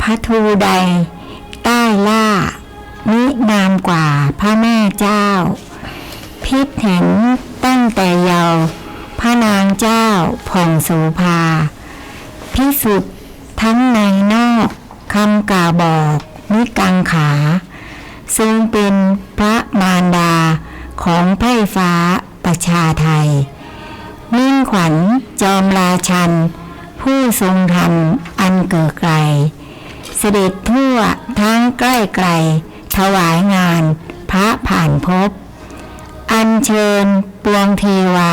พระทูใด ใต้ล่า นินามกว่าพระแม่เจ้า พิษเห็นตั้งแต่เยาว์พระนางเจ้าผ่องโสภา พิสุทธิ์ทั้งในนอกคำกล่าวบอกนิกังขาทรงเป็นพระมารดาของไพร่ฟ้าประชาไทย มิ่งขวัญจอมราชัน ผู้ทรงธรรมอันเกิดไกล เสด็จทั่วทั้งใกล้ไกล ถวายงาน พระผ่านพบ อัญเชิญปวงเทวา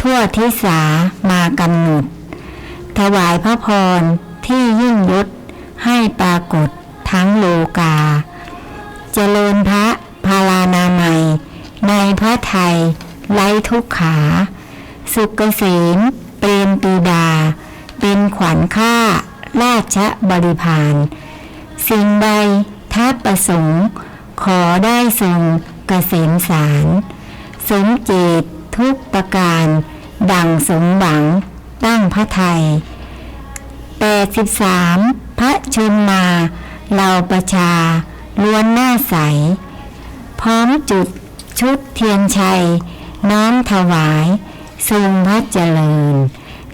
ทั่วทิศามากำหนด ถวายพระพรที่ยิ่งยศให้ปรากฏทั้งโลกา เจริญพระพาลานามัย ในพระไทยไร้ทุกขา สุกเกษมเปรมปีดา เป็นขวัญค่า ราชบริพารสิ่งใดถ้าประสงค์ ขอได้ทรงเกษมสารสมเจตทุกประการ ดังสมหวังตั้งพระไทย83 พระชนมาเราประชา ล้วนหน้าใส พร้อมจุดชุดเทียนชัย น้อมถวาย ทรงพระเจริญ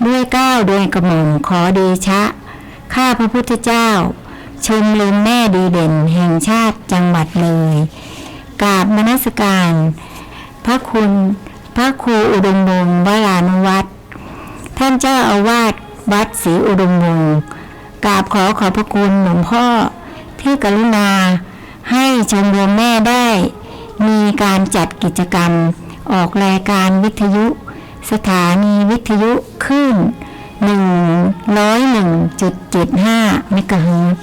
ด้วยก้าวโดยกระหม่อมขอเดชะ ข้าพระพุทธเจ้า ชมลืมแม่ดีเด่นแห่งชาติจังหวัดเลยกราบมนสการ พระคุณพระครูอุดมวงศ์วรานุวัตรท่านเจ้าอาวาสวัดศรีอุดมวงศ์กราบขอขอบพระคุณหลวงพ่อที่กรุณาให้ชมรมแม่ได้ มีการจัดกิจกรรม ออกรายการวิทยุ สถานีวิทยุขึ้น 101.75เมกะเฮิรตซ์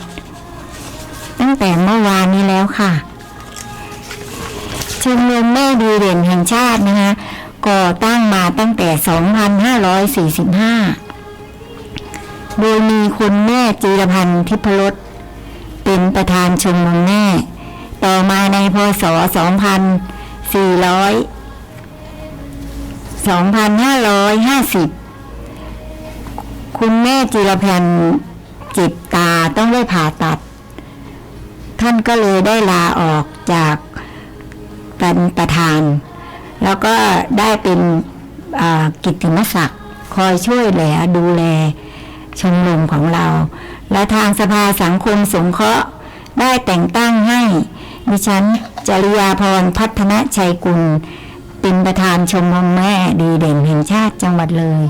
ตั้งแต่เมื่อวานนี้แล้วค่ะชมรมแม่ดีเด่นแห่งชาตินะคะก่อตั้งมาตั้งแต่ 2545 โดยมีคุณแม่จีรพันธ์ทิพรสเป็นประธานชมรมแม่ ต่อมาในพศ 2400 2550 คุณแม่จิรพันธ์จิตตาต้องได้ผ่าตัด ท่านก็เลยได้ลาออกจากเป็นประธาน แล้วก็ได้เป็นกิตติมศักดิ์คอยช่วยเหลือดูแลชมรมของเรา และทางสภาสังคมสงเคราะห์ได้แต่งตั้งให้ดิฉันจริยาพรพัฒนชัยกุล เป็นประธานชมรมแม่ดีเด่นแห่งชาติจังหวัดเลย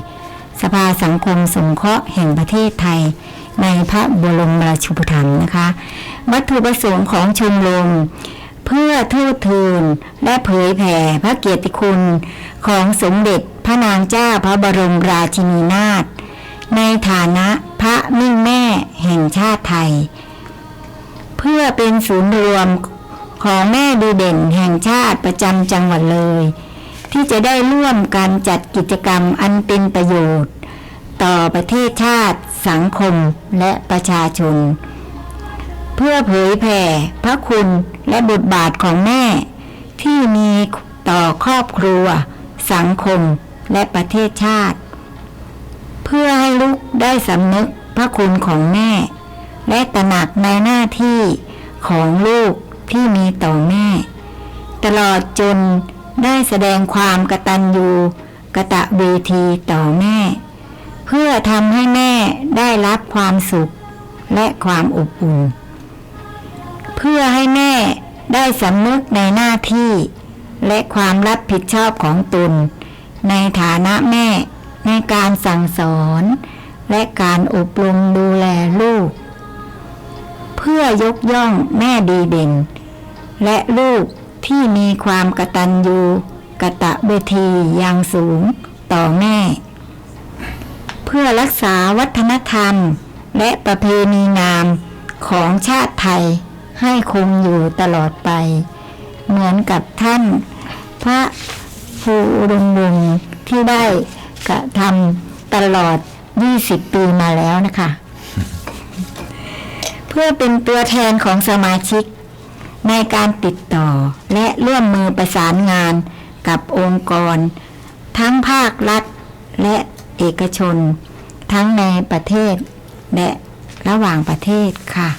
สภาสังคมสงเคราะห์แห่งประเทศไทย ในพระบรมราชูปถัมภ์นะคะ วัตถุประสงค์ของชมรมเพื่อทูตทูนและเผยแผ่พระเกียรติคุณของสมเด็จพระนางเจ้าพระบรมราชินีนาถในฐานะพระมิ่งแม่แห่งชาติไทย เพื่อเป็นศูนย์รวมของแม่ดีเด่นแห่งชาติประจำจังหวัดเลย ที่จะได้ร่วมกันจัดกิจกรรมอันเป็นประโยชน์ ต่อประเทศชาติสังคมและประชาชน เพื่อเผยแผ่พระคุณและบทบาทของแม่ ที่มีต่อครอบครัว สังคมและประเทศชาติ เพื่อให้ลูกได้สำนึกพระคุณของแม่ และตระหนักในหน้าที่ของลูกที่มีต่อแม่ ตลอดจน ได้แสดงความกตัญญูกะตะเวทีต่อแม่ เพื่อทำให้แม่ได้รับความสุขและความอบอุ่น เพื่อให้แม่ได้สำนึกในหน้าที่ และความรับผิดชอบของตน ในฐานะแม่ในการสั่งสอน และการอบรมดูแลลูก เพื่อยกย่องแม่ดีเด่น และลูก ที่มีความกตัญญูกะตะเวทีอย่างสูงต่อแม่ เพื่อรักษาวัฒนธรรมและประเพณีงามของชาติไทยให้คงอยู่ตลอดไป เหมือนกับท่าน พระครูอุดมวงที่ได้กระทำตลอด 20 ปีมาแล้วนะคะ เพื่อเป็นตัวแทนของสมาชิก ในการติดต่อและร่วมมือประสานงานกับองค์กร ทั้งภาครัฐและเอกชน ทั้งในประเทศ และระหว่างประเทศค่ะ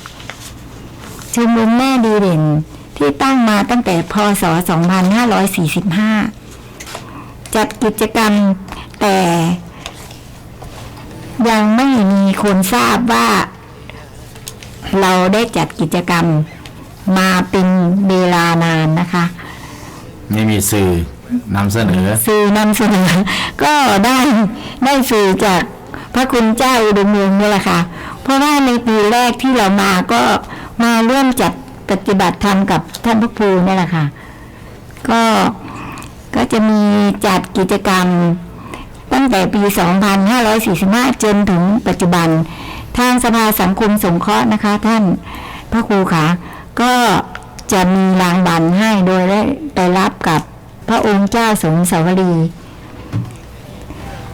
ชมรมแม่ดีเด่นที่ตั้งมาตั้งแต่พศ 2545 จัดกิจกรรมแต่ยังไม่มีคนทราบว่า เราได้จัดกิจกรรม มาเป็นเวลานานนะคะไม่มีสื่อนำเสนอ สื่อนำเสนอ ก็ได้ได้สื่อจากพระคุณเจ้าอุดมวงศ์นี่แหละค่ะ เพราะว่าในปีแรกที่เรามาก็มาร่วมจัดปฏิบัติธรรมกับท่านพระครูนี่แหละค่ะ ก็ก็จะมีจัดกิจกรรมตั้งแต่ปี 2545 จนถึงปัจจุบัน ทางสภาสังคมสงเคราะห์นะคะ ท่านพระครูคะ ก็จะมีรางวัลให้โดยได้ไปรับกับพระองค์เจ้าสมสาวรี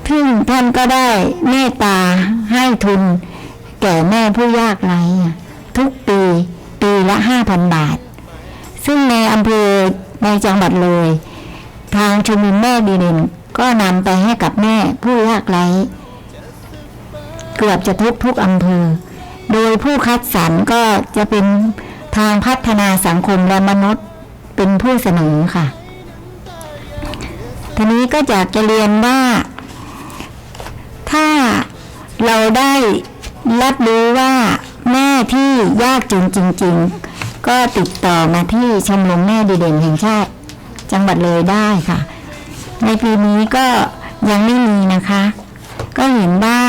ซึ่งท่านก็ได้เมตตาให้ทุน แก่แม่ผู้ยากไร้ทุกปีปีละห้าพันบาท ซึ่งในอำเภอในจังหวัดเลย ทางชุมนุมแม่ดีเด่นก็นำไปให้กับแม่ผู้ยากไร้เกือบจะทุกทุกอำเภอ โดยผู้คัดสรรก็จะเป็น ทางพัฒนาสังคมและมนุษย์เป็นผู้เสนอค่ะทีนี้ก็อยากจะเรียนว่า ถ้าเราได้รับรู้ว่าแม่ที่ยากจนจริง ๆ ก็ติดต่อมาที่ชมรมแม่ดีเด่นแห่งชาติ จังหวัดเลยได้ค่ะ ในปีนี้ก็ยังไม่มีนะคะ ก็เห็นว่า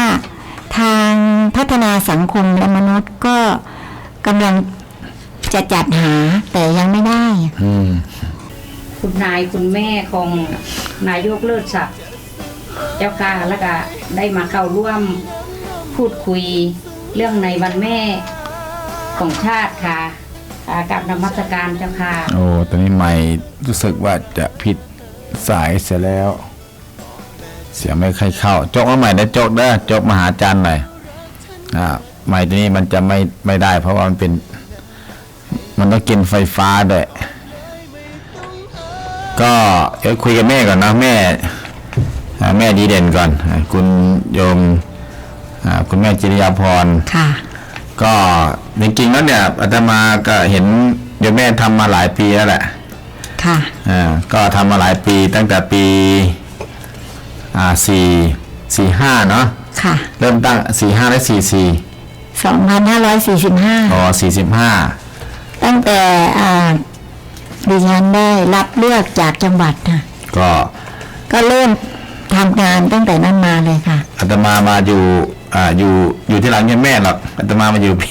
ทางพัฒนาสังคมและมนุษย์ก็กำลัง จะจัดหา แต่ยังไม่ได้ อืม คุณนายคุณแม่ของนายกเลิศศักดิ์เจ้าค่ะแล้วก็ได้มาเข้าร่วมพูดคุยเรื่องในวันแม่ของชาติค่ะค่ะกับนมัสการเจ้าค่ะ โอ้ ตอนนี้ไม่รู้สึกว่าจะผิดสายเสียแล้ว เสียงไม่ค่อยเข้าจกมาใหม่นะจกเด้อจกมาหาอาจารย์หน่อยอ่าใหม่ตัวนี้มันจะไม่ไม่ได้ เพราะว่ามันเป็น มันต้องกินไฟฟ้าด้วยก็เดี๋ยวคุยกับแม่ก่อนนะแม่อ่าแม่ดีเด่นก่อนอ่าคุณโยมอ่าคุณแม่จิริยาพรค่ะ ก็จริงๆแล้วเนี่ยอาตมาก็เห็นโยมแม่ทำมาหลายปีแล้วแหละค่ะอ่าก็ทำมาหลายปีตั้งแต่ปีอ่าสี่สี่ห้าเนาะค่ะเริ่มตั้งสี่ห้าและสี่สี่2545อ๋อสี่สิบห้า ตั้งแต่อ่าดิฉันได้รับเลือกจากจังหวัดนะก็ก็เริ่มทำงานตั้งแต่นั้นมาเลยค่ะอาตมามาอยู่อ่าอยู่อยู่ที่หลังโยมแม่หรอกอาตมามาอยู่ปี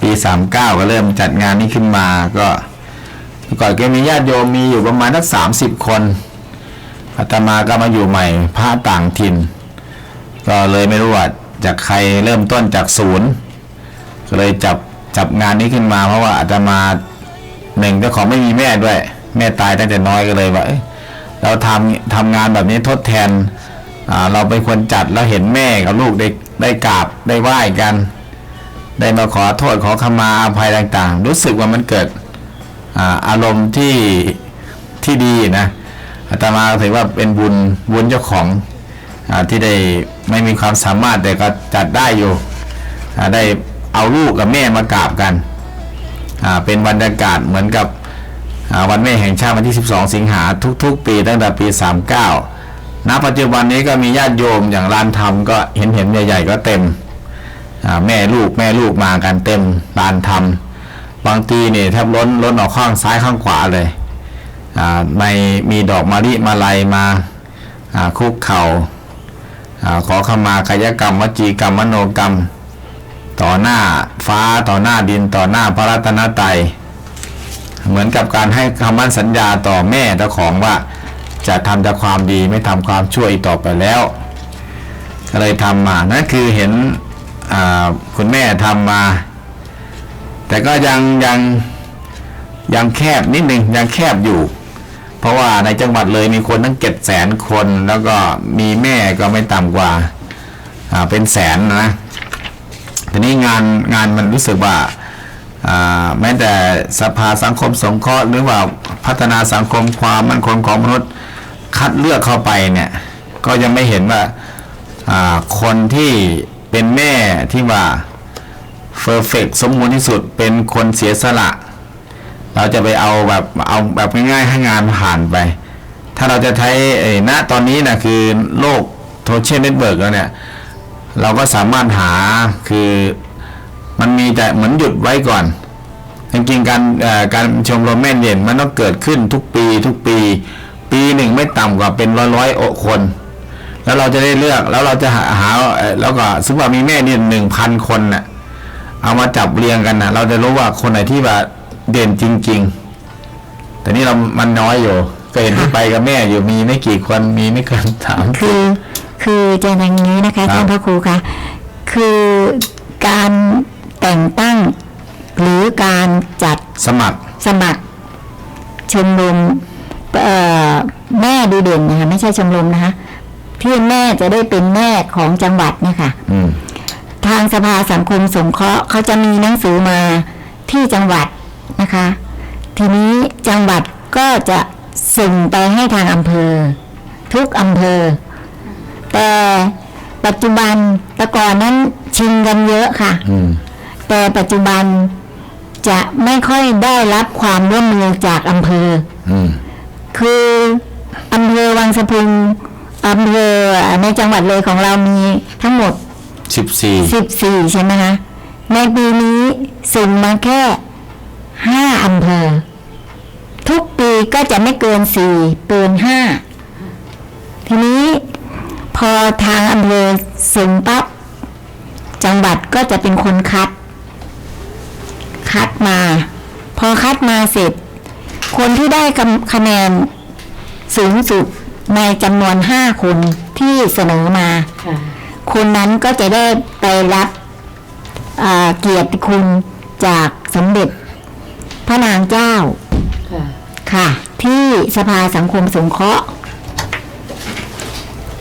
ปีสามเก้าก็เริ่มจัดงานนี้ขึ้นมาก็เมื่อก่อนก็มีญาติโยมมีอยู่ประมาณสักสามสิบคนอาตมาก็มาอยู่ใหม่พระต่างถิ่น ก็เลยไม่รู้ว่าจากใครเริ่มต้นจากศูนย์ก็เลยจับ จับงานนี้ขึ้นมา เพราะว่าอาตมาหนึ่งเจ้าของไม่มีแม่ด้วย แม่ตายตั้งแต่น้อยก็เลยว่าเราทำทำงานแบบนี้ทดแทนเราเป็นคนจัดแล้วเห็นแม่กับลูกได้ได้กราบได้ไหว้กัน ได้มาขอโทษขอขมาอภัยต่างๆ รู้สึกว่ามันเกิดอาอารมณ์ที่ที่ดีนะอาตมาถือว่าเป็นบุญบุญเจ้าของอที่ได้ไม่มีความสามารถแต่ก็จัดได้อยู่ได้ เอาลูกกับแม่มากราบกันอ่าเป็นบรรยากาศเหมือนกับอ่าวันแม่แห่งชาติวันที่ 12 สิงหาทุก ๆ ปีตั้งแต่ปี 39ณปัจจุบันนี้ก็มีญาติโยมอย่างลานธรรมก็เห็นเห็นใหญ่ๆก็เต็มอ่าแม่ลูกแม่ลูกมากันเต็มลานธรรมบางทีเนี่ยแทบล้นล้นออกข้างซ้ายข้างขวาเลยอ่าไม่มีดอกมะลิมาลัยมาอ่าคุกเข่าอาขอขมากายกรรมวจีกรรมมโนกรรม ต่อหน้าฟ้าต่อหน้าดินต่อหน้าพระรัตนตรัยเหมือนกับการให้คำมั่นสัญญาต่อแม่เจ้าของว่าจะทำแต่ความดีไม่ทำความชั่วอีกต่อไปแล้วก็เลยทำมานั่นคือเห็นคุณแม่ทำมา แต่ก็ยังยังยังแคบนิดหนึ่งยังแคบอยู่ เพราะว่าในจังหวัดเลยมีคนตั้งเจ็ดแสนคน แล้วก็มีแม่ก็ไม่ต่ำกว่าเป็นแสนนะ ทีนี้งานงานมันรู้สึกว่าแม้แต่สภาสังคมสงเคราะห์หรือว่าพัฒนาสังคมความมั่นคงของมนุษย์ คัดเลือกเข้าไปเนี่ยก็ยังไม่เห็นว่าคนที่เป็นแม่ที่ว่าเฟอร์เฟกสมบูรณ์ที่สุดเป็นคนเสียสละ เราจะไปเอาแบบเอาแบบง่ายๆให้งานผ่านไป ถ้าเราจะใช้ณตอนนี้นะคือโลกโซเชียลเน็ตเวิร์กแล้วเนี่ย เราก็สามารถหาคือมันมีแต่เหมือนหยุดไว้ก่อนจริงๆการการชมรมแม่เย็นมันต้องเกิดขึ้นทุกปีทุกปี ปีหนึ่งไม่ต่ำกว่าเป็นร้อยร้อยๆคน แล้วเราจะได้เลือกแล้วเราจะหาหาแล้วก็ซึ่งว่ามีแม่เด่นหนึ่งพันคนน่ะเอามาจับเรียงกันนะเราจะรู้ว่าคนไหนที่แบบเด่นจริง ๆ แต่นี่เรามันน้อยอยู่ก็เห็นไปกับแม่อยู่มีไม่กี่คนมีไม่เกินสามคือ คือจะอย่างนี้นะคะครับท่านพระครูคะคือการแต่งตั้ง หรือการจัดสมัครสมัครชมรมเอ่อแม่ดีเด่นนะคะไม่ใช่ชมรมนะคะที่แม่จะได้เป็นแม่ของจังหวัดเนี่ยค่ะอืมทางสภาสังคมสงเคราะห์เขาจะมีหนังสือมาที่จังหวัดนะคะ ทีนี้จังหวัดก็จะส่งไปให้ทางอำเภอ ทุกอำเภอ แต่ปัจจุบันแต่ก่อนนั้นชิงกันเยอะค่ะ อืม แต่ปัจจุบันจะไม่ค่อยได้รับความร่วมมือจากอำเภอ อืม คืออำเภอวังสะพุงอำเภอในจังหวัดเลยของเรามีทั้งหมด สิบสี่สิบสี่ใช่ไหมคะ ในปีนี้ส่งมาแค่ห้าอำเภอ ทุกปีก็จะไม่เกินสี่เกินห้าทีนี้ พอทางอำเภอส่งปั๊บจังหวัดก็จะเป็นคนคัด คัดมา พอคัดมาเสร็จ คนที่ได้คะคะแนนสูงสุดในจำนวนห้าคนที่เสนอมาค่ะคนนั้นก็จะได้ไปรับอ่าเกียรติคุณจากสมเด็จพระนางเจ้า ค่ะค่ะที่สภาสังคมสงเคราะห์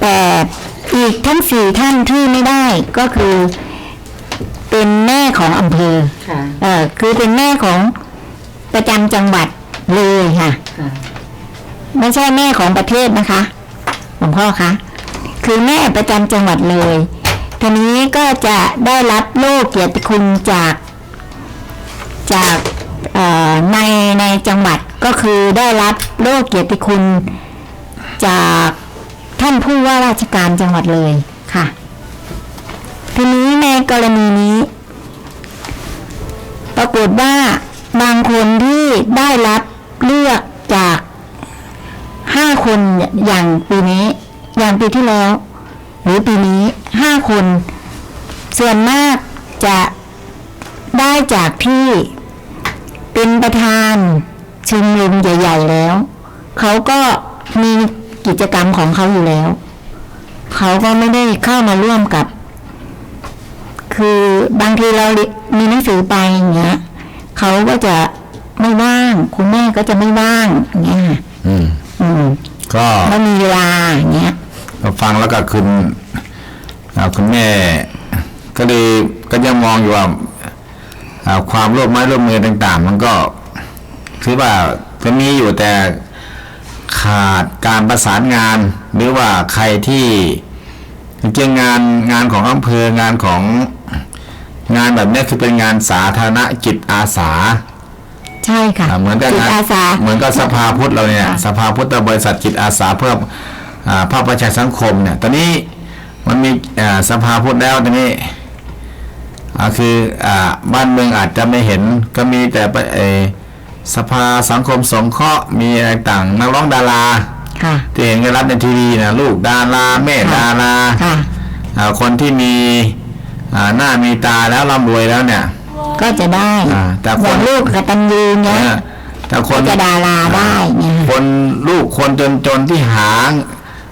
แต่อีกทั้งสี่ท่านที่ไม่ได้ก็คือเป็นแม่ของอำเภอค่ะ เออคือเป็นแม่ของประจำจังหวัดเลยค่ะ ค่ะไม่ใช่แม่ของประเทศนะคะหลวงพ่อคะคือแม่ประจำจังหวัดเลยทีนี้ก็จะได้รับโล่เกียรติคุณจากจากเอ่อในในจังหวัดก็คือได้รับโล่เกียรติคุณจาก ท่านผู้ว่าราชการจังหวัดเลยค่ะ ทีนี้ในกรณีนี้ ปรากฏว่าบางคนที่ได้รับเลือกจากห้าคนอย่างปีนี้ อย่างปีที่แล้ว หรือปีนี้ห้าคน ส่วนมากจะได้จากที่เป็นประธานชุมนุมใหญ่ ๆ แล้ว เขาก็มี กิจกรรมของเขาอยู่แล้ว เขาก็ไม่ได้เข้ามาร่วมกับ คือบางทีเรามีหนังสือไปอย่างเงี้ยเขาก็จะไม่ว่าง คุณแม่ก็จะไม่ว่างอย่างเงี้ยค่ะอืม อืมก็ไม่มีเวลาอย่างเงี้ยก็ฟังแล้วก็คุณอ่าคุณแม่ ก็เลยก็ยังมองอยู่ว่าอ่าความร่วมไม้ร่วมมือต่าง ๆ มันก็คือว่าจะมีอยู่แต่ ขาดการประสานงาน หรือว่าใครที่จริงๆงานงานของอำเภองานของงานแบบเนี้ยคือเป็นงานสาธารณกิจอาสา ใช่ค่ะอ่าเหมือนกันจิตนะอาสาเหมือนกับสภาพุทธเราเนี่ยค่ะสภาพุทธบริษัทจิตอาสาเพื่ออ่าภาคประชาสังคมเนี่ยตอนนี้มันมีอ่าสภาพุทธแล้วตอนนี้อ่าคืออ่าบ้านเมืองอาจจะไม่เห็นก็มีแต่ไปเออ สภาสังคมสงเคราะห์มีอะไรต่างนักร้องดาราค่ะ ที่เห็นกันรับในทีวีนะลูกดาราแม่ค่ะดาราค่ะ อ่าคนที่มีอ่าหน้ามีตาแล้วร่ำรวยแล้วเนี่ย ก็จะได้อ่าแต่คน อย่างลูกกตัญญูเนี้ยเออแต่คก็นจะดาราได้เนี่ยคนลูกคนจนจนๆที่หา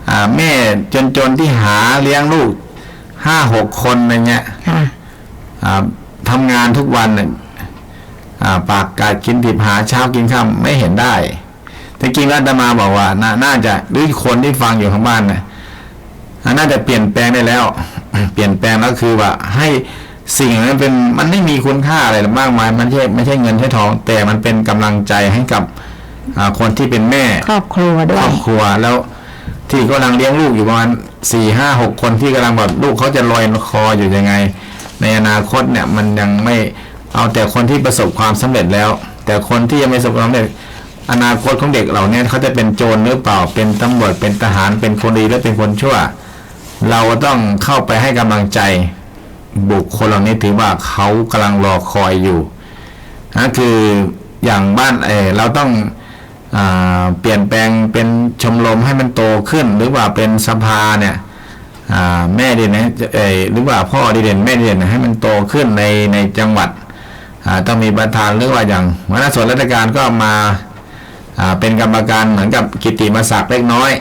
อ่าแม่จนจนๆที่หาเลี้ยงลูกห้าหกคนอะไรเงี้ยค่ะ อ่าทำงานทุกวันเนี่ยอ่า ปากกาดกินดิบหาเช้ากินข้าไม่เห็นได้ แต่จริงแล้วอาตมาบอกว่านาน่าจะหรือคนที่ฟังอยู่ข้างบ้านเนี่ยอ่าน่าจะเปลี่ยนแปลงได้แล้ว เปลี่ยนแปลงแล้วคือว่าให้สิ่งนั้นเป็นมันไม่มีคุณค่าอะไรมากมายมันไม่ใช่ไม่ใช่เงินใช่ทอง แต่มันเป็นกำลังใจให้กับอ่าคนที่เป็นแม่ครอบครัวด้ควรยอบครัวแล้วที่กำลังเลี้ยงลูกอยู่ประมาณสี่ห้าหกคนที่กำลังแบบลูกเขาจะลอยคออยู่ยังไง ในอนาคตเนี่ยมันยังไม่ เอาแต่คนที่ประสบความสำเร็จแล้ว แต่คนที่ยังไม่ประสบความสำเร็จอนาคตของเด็กเหล่านี้เขาจะเป็นโจรหรือเปล่าเป็นตำรวจเป็นทหารเป็นคนดีหรือเป็นคนชั่ว เราต้องเข้าไปให้กำลังใจบุคคลเหล่านี้ถือว่าเขากำลังรอคอยอยู่นั่นคืออย่างบ้านเออเราต้องอเปลี่ยนแปลงเป็นชมรมให้มันโตขึ้น หรือว่าเป็นสภาเนี่ยแม่เดีนนะเออหรือว่าพ่อดีเด่นแม่เด่นให้มันโตขึ้นในในจังหวัด ต้องมีประธานหรือว่าอย่างหัวหน้าส่วนราชการก็มาเป็นกรรมการเหมือนกับกิตติมศักดิ์เล็กน้อย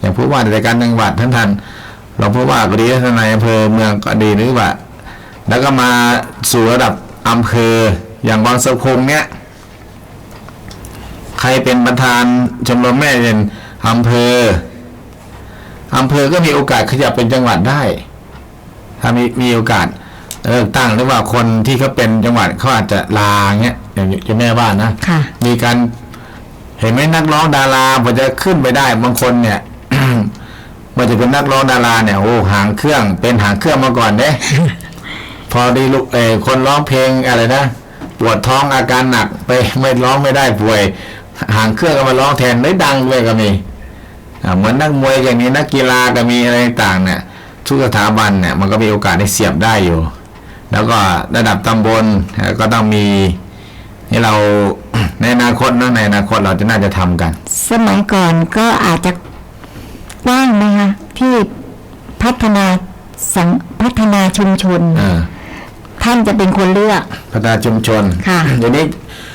อย่างผู้ว่าราชการจังหวัดท่านท่านรองผู้ว่าก็ดีท่านนายอำเภอเมืองก็ดีหรือว่า แล้วก็มาสู่ระดับอำเภออย่างบางสะพุงเนี่ยใครเป็นประธานชมรมแม่เรียนอำเภออำเภอก็มีโอกาสขยับเป็นจังหวัดได้ ถ้ามีมีโอกาส เลือกตั้งหรือว่าคนที่เขาเป็นจังหวัดเขาอาจจะลาเงี้ยอย่างอย่างแม่บ้านนะค่ะ มีการเห็นไหมนักร้องดาราพอจะขึ้นไปได้บางคนเนี่ยมันจะเป็นนักร้องดาราเนี่ยโอ้หางเครื่อง เป็นหางเครื่องมาก่อนเด้พอดีลูกเออคนร้องเพลงอะไรนะปวดท้องอาการหนักไปไม่ร้องไม่ได้ป่วย หางเครื่องก็มาร้องแทนได้ดังด้วยก็มีอ่าเหมือนนักมวยอย่างนี้นักกีฬาก็มีอะไรต่างเนี่ยทุกสถาบันเนี่ยมันก็มีโอกาสได้เสียบได้อยู่ แล้วก็ระดับตำบลเอ่อก็ต้องมีให้เราในอนาคตนะในอนาคตเราจะน่าจะทำกัน สมัยก่อนก็อาจจะกว้างนะคะที่พัฒนาสังพัฒนาชุมชนเออท่านจะเป็นคนเลือก พัฒนาชุมชนค่ะเดี๋ยวนี้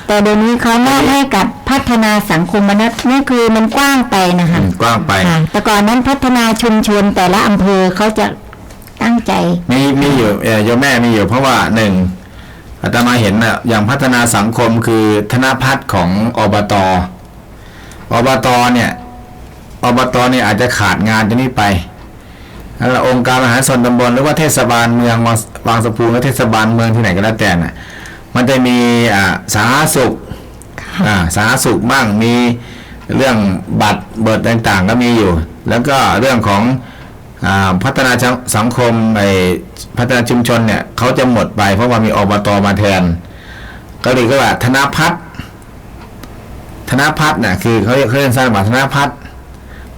แต่เดี๋ยวนี้เขามอบให้กับพัฒนาสังคมมนุษย์นี่คือมันกว้างไปนะคะกว้างไปค่ะแต่ก่อนนั้นพัฒนาชุมชนแต่ละอำเภอเขาจะ ตั้งใจ มีมีอยู่เอ่อโยมแม่มีอยู่เพราะว่าหนึ่งอาตมาเห็นน่ะอย่างพัฒนาสังคมคือธนพัฒน์ของอบตอบตเนี่ยอบตเนี่ยอาจจะขาดงานตรงนี้ไปแล้วองค์การมหาส่วนตำบลหรือว่าเทศบาลเมืองบางบางสะพูนหรือเทศบาลเมืองที่ไหนก็แล้วแต่น่ะมันจะมีอ่าสาธารณสุขอ่าสาธารณสุขบ้างมีเรื่องบัตรเบิดต่างๆ ก็มีอยู่ แล้วก็เรื่องของอ่า พัฒนาสังคมไอพัฒนาชุมชนเนี่ยเขาจะหมดไป เพราะว่ามีอบตมาแทน ก็เรียกว่าธนพัฒน์ธนพัฒน์เนี่ยคือเขาเรียกเขาเรียกสั้นว่าธนพัฒน์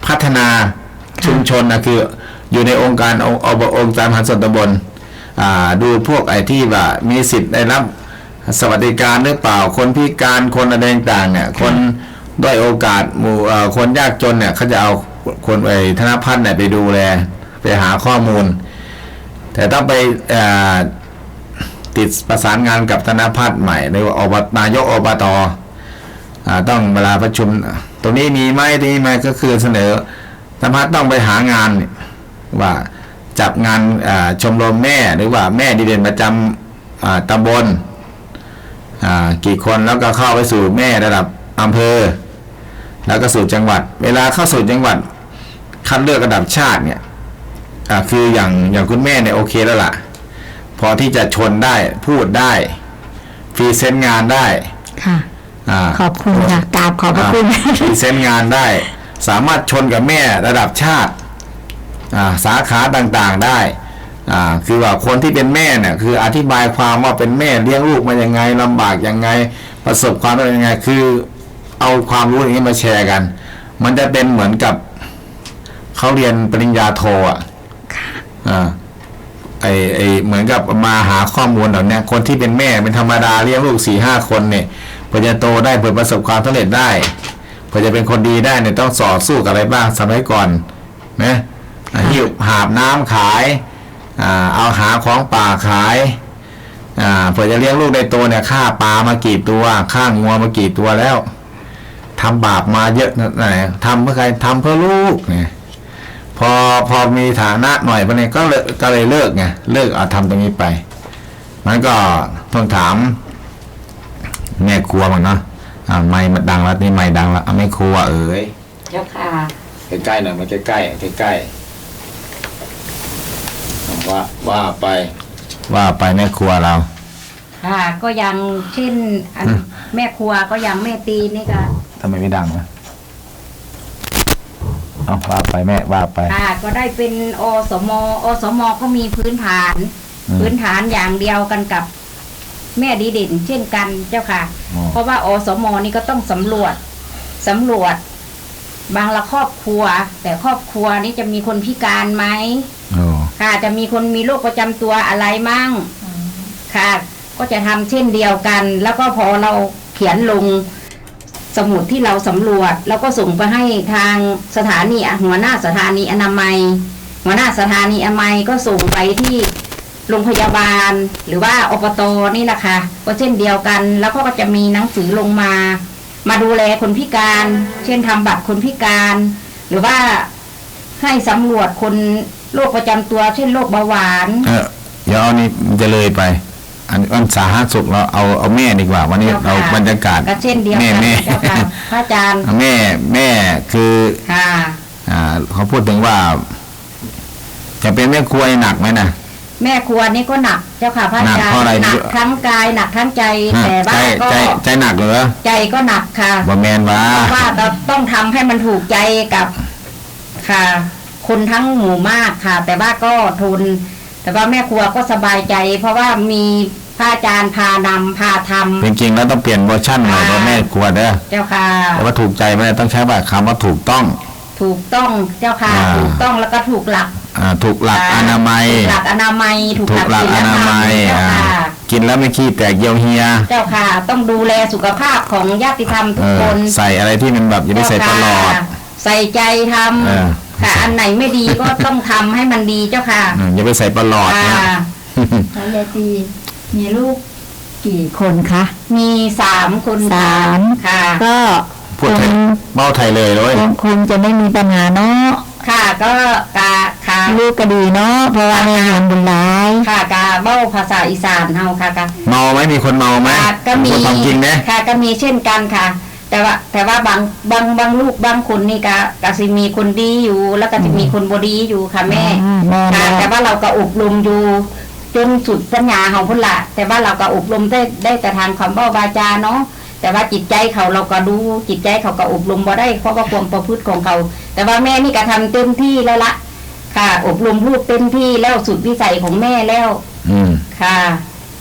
พัฒนาชุมชนนะคืออยู่ในองค์การองค์อบองค์การมหาส่วนตำบลอ่าดูพวกไอ้ที่ว่ามีสิทธิ์ได้รับสวัสดิการหรือเปล่า คนพิการคนอะไรต่างๆเนี่ยคนด้อยโอกาสหมู่เอ่อคนยากจนเนี่ยเขาจะเอา คนไอ้ธนพัฒน์เนี่ยไปดูแลไปหาข้อมูล แต่ต้องไปติดประสานงานกับธนพัฒน์ใหม่ในว่าอบตนายกอบตอต้องเวลาประชุม ตรงนี้มีไหมตรงนี้ไหมก็คือเสนอธนพัฒน์ต้องไปหางานว่าจับงานชมรมแม่หรือว่าแม่ดีเด่นประจำอ่าตำบลกี่คนแล้วก็เข้าไปสู่แม่ระดับอำเภอ แล้วก็สู่จังหวัด เวลาเข้าสู่จังหวัด คัดเลือกระดับชาติเนี่ยอ่าคืออย่างอย่างคุณแม่เนี่ยโอเคแล้วล่ะ พอที่จะชนได้พูดได้พรีเซนต์งานได้ค่ะอ่าขอบคุณค่ะกราบขอบพระคุณพรีเซนต์งานได้ สามารถชนกับแม่ระดับชาติอ่าสาขาต่างๆได้อ่าคือว่าคนที่เป็นแม่เนี่ยคืออธิบายความว่าเป็นแม่เลี้ยงลูกมายังไงลำบากยังไง ประสบความสำเร็จยังไงคือเอาความรู้อย่างนี้มาแชร์กัน มันจะเป็นเหมือนกับ เขาเรียนปริญญาโทอะอ่าไอไอเหมือนกับมาหาข้อมูลเหล่านี้คนที่เป็นแม่เป็นธรรมดาเลี้ยงลูกสี่ห้าคนเนี่ยเพื่อจะโตได้เพื่อประสบความสำเร็จได้เพื่อจะเป็นคนดีได้เนี่ยต้องสอบสู้กับอะไรบ้างสมัยก่อนนะอะหิวหาบน้ำขายอ่าเอาหาของป่าขายอ่าเพื่อจะเลี้ยงลูกได้โตเนี่ยฆ่าปลามากี่ตัวฆ่างัวมากี่ตัวแล้วทำบาปมาเยอะนะไหนทำเพื่อใครทำเพื่อลูกเนี่ย พอพอมีฐานะหน่อยพอนี้ก็เลยก็เลยเลิกไงเลิกเอาทำตรงนี้ไป มันก็ต้องถามแม่ครัวมันเนาะอ่าไม่มันดังแล้วนี่ไม่ดังแล้วเอาแม่ครัว เอ๋ยเจ้าค่ะใกล้ๆหน่อยมาใกล้ๆใกล้ๆว่าว่าไป ว่าไปแม่ครัวเราค่ะก็ยังเช่นอันแม่ครัวก็ยังแม่ตีนี่ก็ทำไมไม่ดังวะ เอาว่าไปแม่ว่าไป ค่ะก็ได้เป็นอสมอสมก็มีพื้นฐาน อืมพื้นฐานอย่างเดียวกันกับแม่ดีเด่น เช่นกันเจ้าค่ะ อ๋อ เพราะว่าอสมนี่ก็ต้องสำรวจสำรวจ บางละครอบครัว แต่ครอบครัวนี้จะมีคนพิการไหม โอ้ค่ะจะมีคนมีโรคประจำตัวอะไรมั่งค่ะ ก็จะทำเช่นเดียวกัน แล้วก็พอเราเขียนลง สมุดที่เราสำรวจ แล้วก็ส่งไปให้ทางสถานีหัวหน้าสถานีอนามัย หัวหน้าสถานีอนามัยก็ส่งไปที่โรงพยาบาลหรือว่าอบตนี่แหละค่ะก็เช่นเดียวกัน แล้วก็จะมีหนังสือลงมา มาดูแลคนพิการ เช่นทำบัตรคนพิการ หรือว่าให้สำรวจคนโรคประจำตัว เช่นโรคเบาหวานเออเดี๋ยวเอานี่จะเลยไป อันอันสาธารณสุขเราเอาเอาแม่ดีกว่า วันนี้เจ้าค่ะเราบรรยากาศก็เช่นเดียวแม่กันแม่เจ้าค่ะพระอาจารย์ แม่แม่คือค่ะอ่าเขาพูดถึงว่า จะเป็นแม่ครัวนี่หนักไหมนะแม่ครัวนี่ก็หนักเจ้าค่ะพระอาจารหนักเพราะย์อะไรหนักทั้งกายหนักทั้งใจแต่ใจว่าก็ใจใจหนักเหรอใจก็หนักค่ะบ่แมนวะเพราะว่าเราต้องทำให้มันถูกใจกับค่ะ คนทั้งหมู่มากค่ะ แต่ว่าก็ทนแต่ว่าแม่ครัวก็สบายใจ เพราะว่ามีพ ระอาจารย์พานำพาทจริงๆแล้วต้องเปลี่ยนเวอร์ชั่นหน่อยค่ะว่าแม่ครัวเด้อำเจ้าค่ะ แต่ว่าถูกใจไม่ได้ต้องใช้ว่าคำว่าถูกต้อง ถูกต้องเจ้าค่ะ อ่า ถูกต้องแล้วก็ถูกหลักอ่าถูกหลักอนามัย ถูกหลักอนามัย ถูกถูหลักกหลักศีอลนาธรรมัมยเจ้าอ่าค่ะ กินแล้วไม่ขี้แตกเยี่ยวเฮียเจ้าค่ะ ต้องดูแลสุขภาพของญาติธรรมทุเอกอคนใส่อะไรที่มันแบบอย่าไปใส่ตลอด เจ้าค่ะใส่ใจทเออำค่ะ อันไหนไม่ดีก็ต้องทำให้มันดีเจ้าค่ะอืมอย่าไปใส่ตลอดค่ะนะแล้วยายตี มีลูกกี่คนคะ มีสามคนสามค่ะ ก็พูดคไทยงเบ้าไทยเลยเลยคงคงจะไม่มีปัญหาเนาะค่ะก็กาค่ะลูกก็ดีเนาะเพราะว่าไม่งานบุญร้ายค่ะกาเบ้าภาษาอีสานเฮาค่ะกาเมาไหมมีคนเมาไหมค่ะก็มีพูดความจริงนะค่ะก็มีเช่นกันค่ะ แต่ว่าแต่ว่าบางบางบางลูกบางคนนี่ก็ก็สิมีคนดีอยู่ แล้วก็จะมีคนบดีอยู่ค่ะแม่อ่าแม่ค่ะแม่แต่ว่าเราก็อบรมอยู่ จนสุดสัญญาของพุ่นละแต่ว่าเราก็อบรมได้ได้แต่ทางคำเบ้าวาจาเนาะแต่ว่าจิตใจเขาเราก็ดูจิตใจเขาก็อบรมบ่ได้เพราะว่าความประพฤติของเขา แต่ว่าแม่นี่ก็ทำเต็มที่แล้วละค่ะ อบรมลูกเต็มที่แล้วสุดวิสัยของแม่แล้ว อืมค่ะ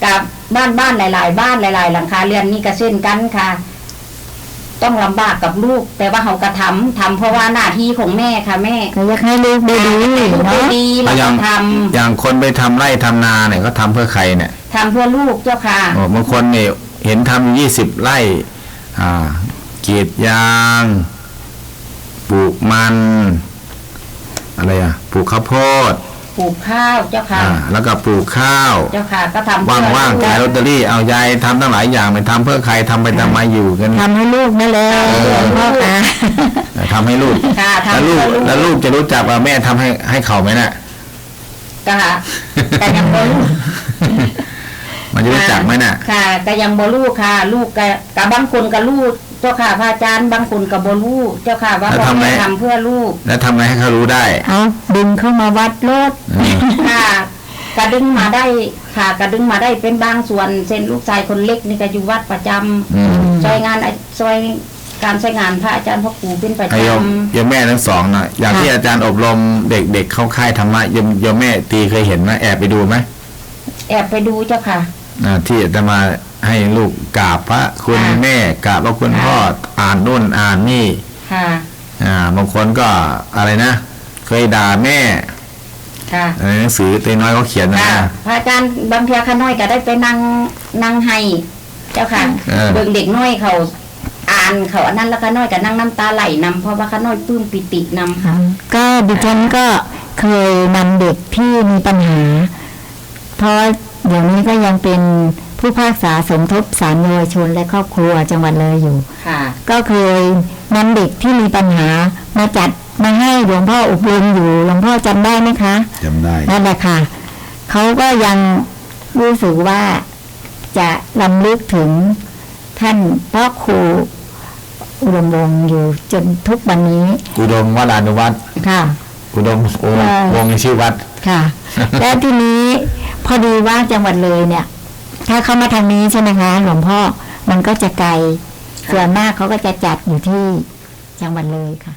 กับบ้านบ้านหลาย ๆ บ้านหลาย ๆ หลังคาเรือนนี่ก็เช่นกันค่ะ ต้องลำบากกับลูก แต่ว่าเขากระทำทำเพราะว่าหน้าที่ของแม่ค่ะแม่ก็อยากให้ลูกได้ดีลูกเนาะดีๆเราอก็ย่างทอย่างคนไปทำไร่ทำนาเนี่ยเขาทำเพื่อใครเนี่ยำทำเพื่อลูกเจ้าค่ะ โอ้บางคนเนี่ยเห็นทำยี่สิบไร่อ่ากรีดยางปลูกมัน อะไรอะปลูกข้าวโพด ปลูกข้าวเจ้าค่ะ อ่าแล้วก็ปลูกข้าว เจ้าค่ะก็ทำเพื่อว่างๆขายลอตเตอรี่เอายายทำตั้งหลายอย่างไปทำเพื่อใครทำไปทำมาอยู่กัน ทำให้ลูกนั่นแหละหลวงพ่อค่ะ ทำให้ลูก ค่ะแล้วทำลูเพื่กอลูกแล้วลูกจะรู้จักว่าแม่ทำให้ให้เขาไหมน่ะ ก็ค่ะแต่ยังบ่ลูกมันจะรู้จักไหมน่ะ ค่ะก็ยังบ่ลูกค่ะ ลูกก็กับบางคนกับลูก เจ้าค่ะพระอาจารย์บางคนกับบ่ลูกเจ้าค่ะว่าแล้วพ่อทำไงแม่ทำเพื่อลูกแล้วทำไงให้เขารู้ได้เอาดึงเข้ามาวัดรถอืมค่ะกระดึงมาได้ค่ะกระดึงมาได้เป็นบางส่วนเช่นลูกชายคนเล็กนี่ก็อยู่วัดประจำอืมซอยงานซอยการใช้งานพระอาจารย์พ่อครูเป็นประไอ้จโยมโยมแม่ทั้งสองนะอย่างที่อาจารย์อบรมเด็กๆเข้าค่ายธรรมะโยมโยมแม่ตีเคยเห็นไหมแอบไปดูไหมำแอบไปดูเจ้าค่ะ อ่าที่จะมา ให้ลูกกราบพระคุณค่ะแม่กราบพระคุณพ่ออ่านนู่นอ่านนี่ค่ะอ่าบางคนก็อะไรนะ เคยด่าแม่ค่ะในหนังสือเต้น้อยเขาเขียนนะค่ะพระอาจารย์บางเทีข้าน้อยก็ได้ไปนั่งนั่งให้ เจ้าค่ะเออเบิ่งเด็กน้อยเขาอ่านเขาอันนั้นแล้วข้าน้อยก็นั่งน้ำตาไหลนำเพราะว่าข้าน้อยปลื้มปิตินำค่ะก็ดิฉันก็เคยนำเด็กที่มีปัญหา เพราะเดี๋ยวนี้ก็ยังเป็น ผู้พากษาสมทบสารเยาวชนและครอบครัวจังหวัดเลยอยู่ค่ะก็เคยนำเด็กที่มีปัญหามาจัดมาให้หลวงพ่ออบรมอยู่หลวงพ่อจำได้ไหมคะจำได้นั่นแหละค่ะเขาก็ยังรู้สึกว่าจะลำลึกถึงท่านพ่อครูอุดมวงศ์อยู่จนทุกวันนี้ อุดมวรานุวัฒน์ค่ะ อุดมโอเออวงศ์ในชื่อวัดค่ะ และทีนี้พอดีว่าจังหวัดเลยเนี่ย ถ้าเข้ามาทางนี้ใช่ไหมคะ หลวงพ่อมันก็จะไกลส่วนมากเขาก็จะจัดอยู่ที่จังหวัดเลยค่ะ